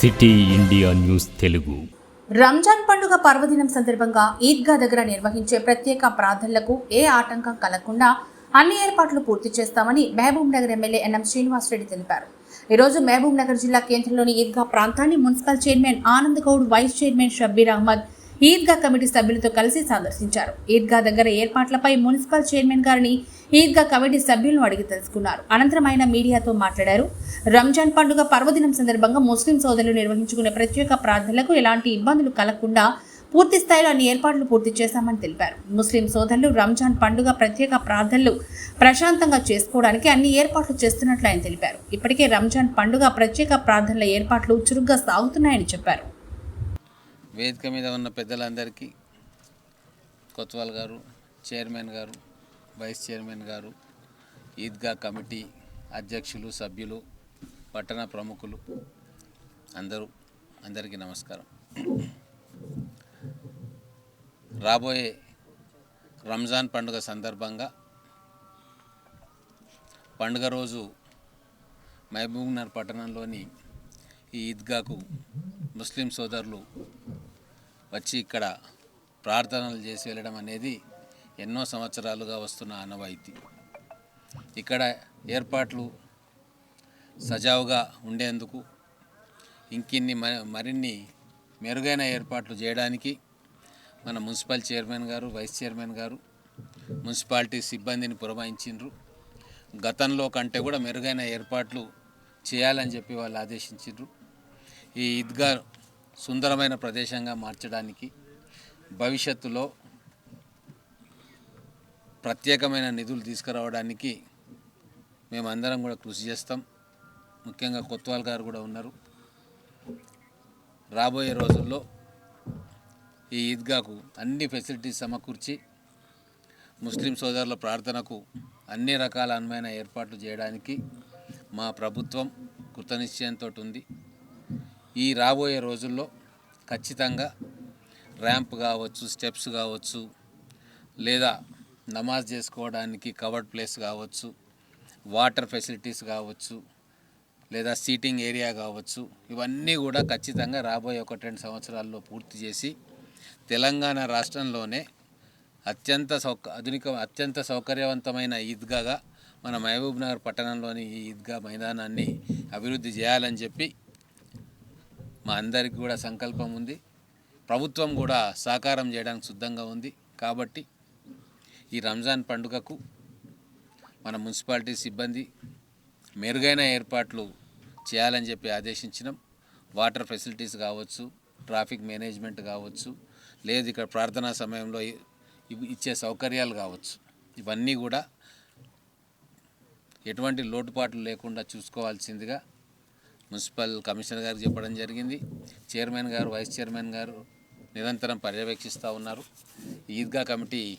City India news Telugu. Ramzan పండుగ పర్వదినం సందర్భంగా ఈద్గా దగ్గర నిర్వహించే ప్రత్యేక ప్రార్థనలకు ఏ ఆటంకం కలగకుండా అన్ని ఏర్పాట్లు పూర్తి చేస్తామని Mahabubnagar MLA NM Srinivasa Reddy తెలిపారు. ఈరోజు మహబూబ్ నగర్ జిల్లా కేంద్రంలోని ఈద్గా ప్రాంతాన్ని municipal chairman Anand Goud vice chairman Shabbir Ahmed Eidgah committee సభ్యులతో కలిసి సందర్శించారు. ఈద్గా దగ్గర ఏర్పాట్లపై మున్సిపల్ చైర్మన్ గారిని ఈద్గా కమిటీ సభ్యులను అడిగి తెలుసుకున్నారు. అనంతరం ఆయన మీడియాతో మాట్లాడారు. రంజాన్ పండుగ పర్వదినం సందర్భంగా ముస్లిం సోదరులు నిర్వహించుకునే ప్రత్యేక ప్రార్థనలకు ఎలాంటి ఇబ్బందులు కలగకుండా పూర్తి స్థాయిలో అన్ని ఏర్పాట్లు పూర్తి చేశామని తెలిపారు. ముస్లిం సోదరులు రంజాన్ పండుగ ప్రత్యేక ప్రార్థనలు ప్రశాంతంగా చేసుకోవడానికి అన్ని ఏర్పాట్లు చేస్తున్నట్లు ఆయన తెలిపారు. ఇప్పటికే రంజాన్ పండుగ ప్రత్యేక ప్రార్థనల ఏర్పాట్లు చురుగ్గా సాగుతున్నాయని చెప్పారు. వేదిక మీద ఉన్న పెద్దలందరికీ కొత్వాల్ గారు చైర్మన్ గారు వైస్ చైర్మన్ గారు ఈద్గా కమిటీ అధ్యక్షులు సభ్యులు పట్టణ ప్రముఖులు అందరూ అందరికీ నమస్కారం. రాబోయే రంజాన్ పండుగ సందర్భంగా పండుగ రోజు మహబూబ్నగర్ పట్టణంలోని ఈ ఈద్గాకు ముస్లిం సోదరులు వచ్చి ఇక్కడ ప్రార్థనలు చేసి వెళ్ళడం అనేది ఎన్నో సంవత్సరాలుగా వస్తున్న ఆనవాయితీ. ఇక్కడ ఏర్పాట్లు సజావుగా ఉండేందుకు ఇంకిన్ని మ- మరిన్ని మెరుగైన ఏర్పాట్లు చేయడానికి మన మున్సిపల్ చైర్మన్ గారు వైస్ చైర్మన్ గారు మున్సిపాలిటీ సిబ్బందిని పురమాయించిండ్రు. గతంలో కంటే కూడా మెరుగైన ఏర్పాట్లు చేయాలని చెప్పి వాళ్ళు ఆదేశించిండ్రు. ఈ ఈద్గా సుందరమైన ప్రదేశంగా మార్చడానికి భవిష్యత్తులో ప్రత్యేకమైన నిధులు తీసుకురావడానికి మేమందరం కూడా కృషి చేస్తాం. ముఖ్యంగా కొత్వాల్ గారు కూడా ఉన్నారు. రాబోయే రోజుల్లో ఈ ఈద్గాకు అన్ని ఫెసిలిటీస్ సమకూర్చి ముస్లిం సోదరుల ప్రార్థనకు అన్ని రకాల అనుమైన ఏర్పాట్లు చేయడానికి మా ప్రభుత్వం కృతనిశ్చయంతో ఉంది. ఈ రాబోయే రోజుల్లో ఖచ్చితంగా ర్యాంప్ కావచ్చు స్టెప్స్ కావచ్చు లేదా నమాజ్ చేసుకోవడానికి కవర్డ్ ప్లేస్ కావచ్చు వాటర్ ఫెసిలిటీస్ కావచ్చు లేదా సీటింగ్ ఏరియా కావచ్చు ఇవన్నీ కూడా ఖచ్చితంగా రాబోయే ఒకటి రెండు సంవత్సరాల్లో పూర్తి చేసి తెలంగాణ రాష్ట్రంలోనే అత్యంత సౌక ఆధునిక అత్యంత సౌకర్యవంతమైన ఈద్గాగా మన మహబూబ్నగర్ పట్టణంలోని ఈ ఈద్గా మైదానాన్ని అభివృద్ధి చేయాలని చెప్పి మా అందరికి కూడా సంకల్పం ఉంది. ప్రభుత్వం కూడా సహకారం చేయడానికి సిద్ధంగా ఉంది. కాబట్టి ఈ రంజాన్ పండుగకు మన మున్సిపాలిటీ సిబ్బంది మెరుగైన ఏర్పాట్లు చేయాలని చెప్పి ఆదేశించినాం. వాటర్ ఫెసిలిటీస్ కావచ్చు ట్రాఫిక్ మేనేజ్మెంట్ కావచ్చు లేదు ఇక్కడ ప్రార్థనా సమయంలో ఇచ్చే సౌకర్యాలు కావచ్చు. ఇవన్నీ కూడా ఎటువంటి లోటుపాట్లు లేకుండా చూసుకోవాల్సిందిగా మున్సిపల్ కమిషనర్ గారికి చెప్పడం జరిగింది. చైర్మన్ గారు వైస్ చైర్మన్ గారు నిరంతరం పర్యవేక్షిస్తూ ఉన్నారు. ఈద్గా కమిటీ